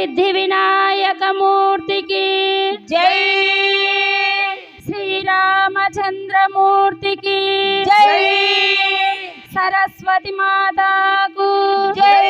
सिद्धि विनायक मूर्ति की जय। श्री रामचंद्र मूर्ति की जय। सरस्वती माता को जय।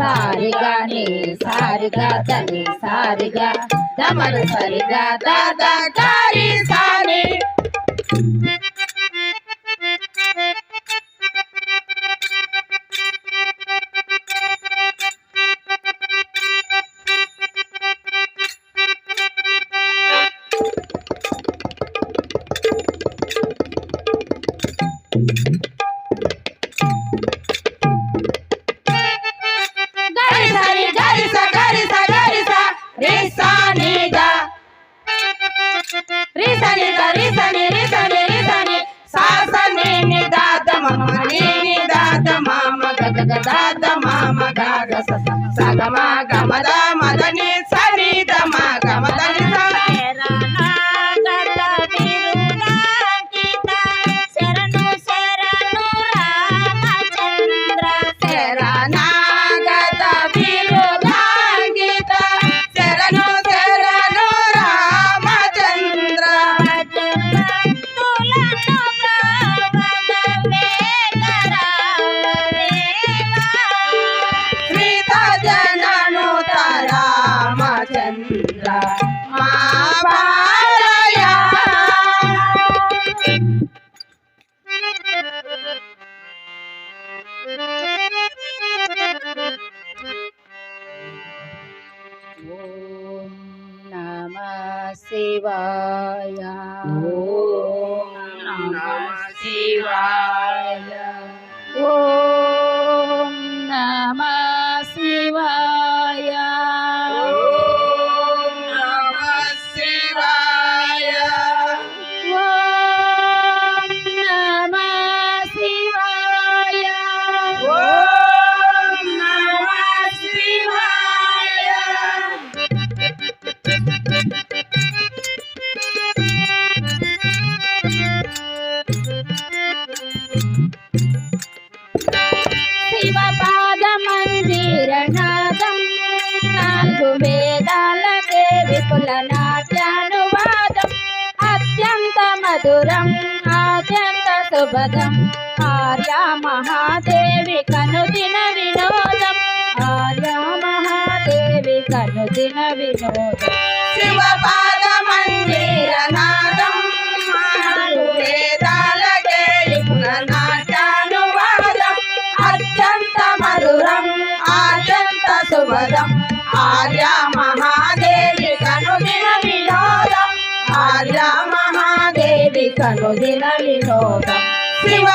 సారిగా నీ సారిగా తని సారిగా. తమరు సరిగా దాదా దారి సారి Mama, God. శుభదం ఆర్య మహాదేవి కనుదిన వినోదం. ఆర్య మహాదేవి కనుదిన వినోదం. శివపాద మందిరనాదం మహాదేవి కను దినలి నోట శివ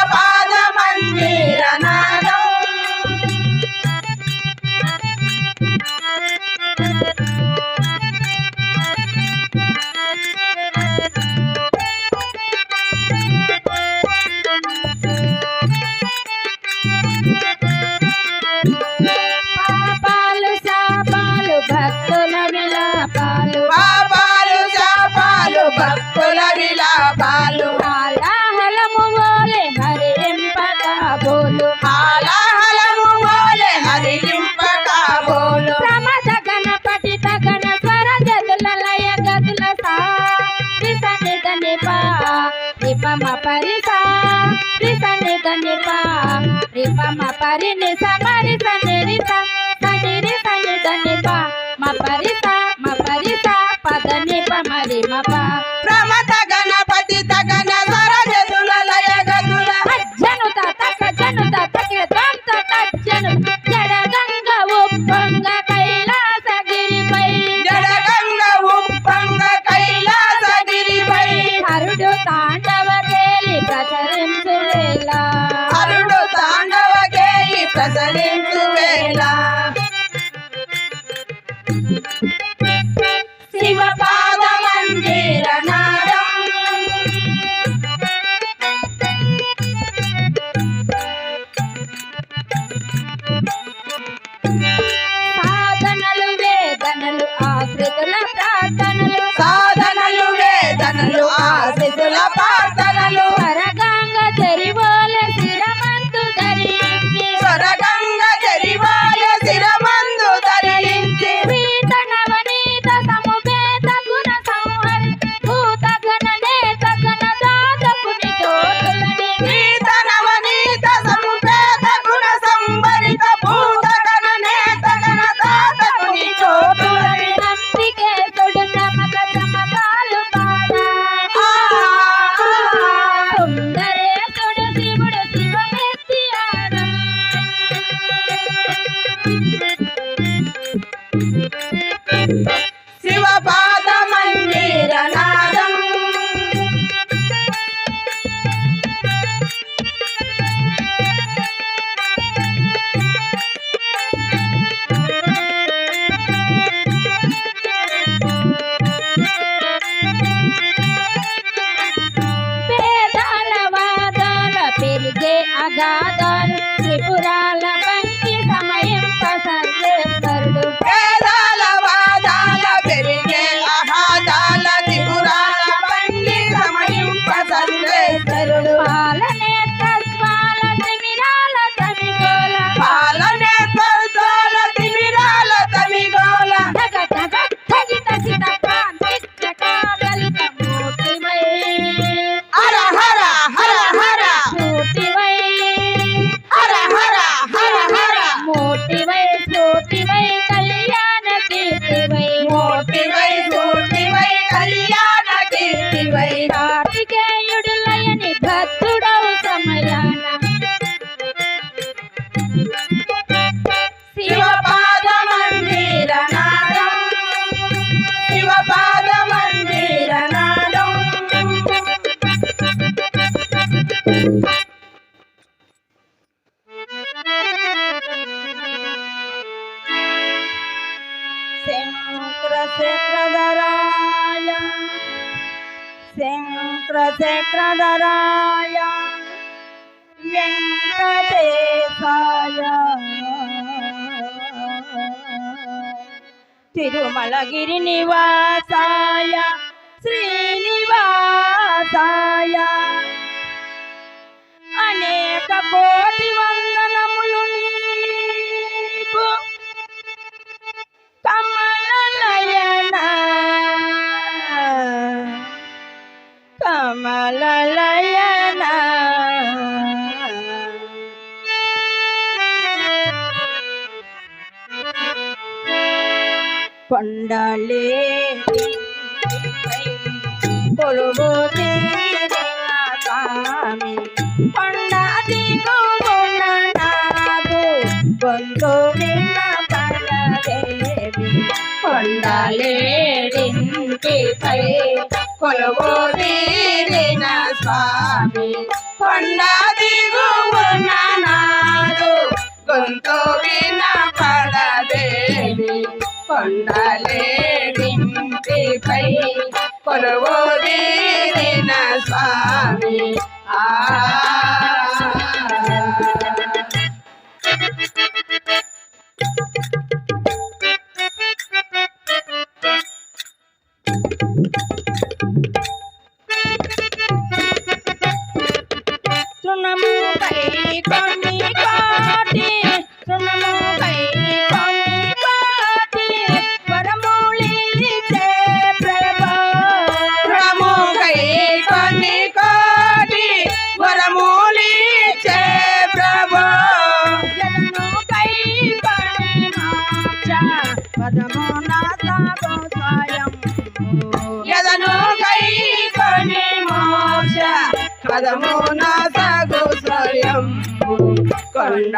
నిప రిప మ పరి ని స మరి స ని రి స స ని రి స ని ద ని ప మ పరి స మ పరి స పద ని ప మరి మ ప ప్రమత గ శివ పాద మందిరన తిరుమలగిరి నివాసాయ శ్రీనివాసాయ అనేక కోటి కొండలే. కొలువు తీరిన స్వామి కొండ దిగువన నాదు గొంతు విన్న పడదేవి కొండలేడింటిపై కొలువు తీరిన స్వామి కొండ దిగువన నాడు గొంతు విన పడదేవి కొండలేడింటిపై కొలువు స్వామి. ఆ. తృణముపై ఎదను కై కొని మోక్ష పదమున సగు స్వయం కొండలేడింటిపై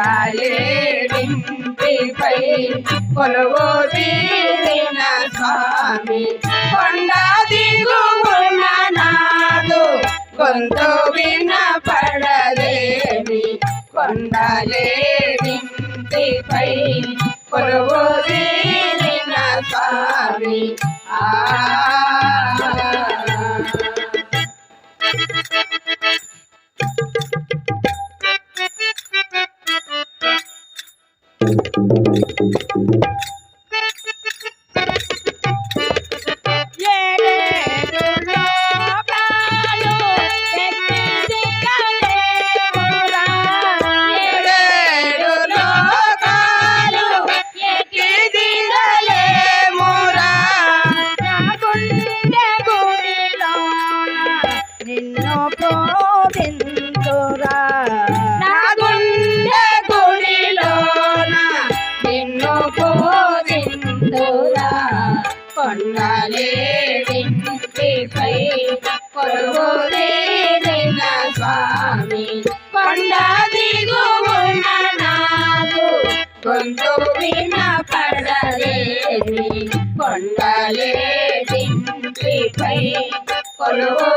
కొలువు తీరిన స్వామి. కొండ దిగువన నాడు గొంతు విన పడదేవి కొండలేడింటిపై కొలువు తీరిన స్వామి ఆ ఏడేడు కొలువు స్వామి. కొండ దిగువన నాదు. గొంతు విన పడలేని కొండలేడింటిపై కొలువు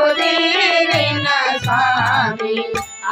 స్వామి. ఆ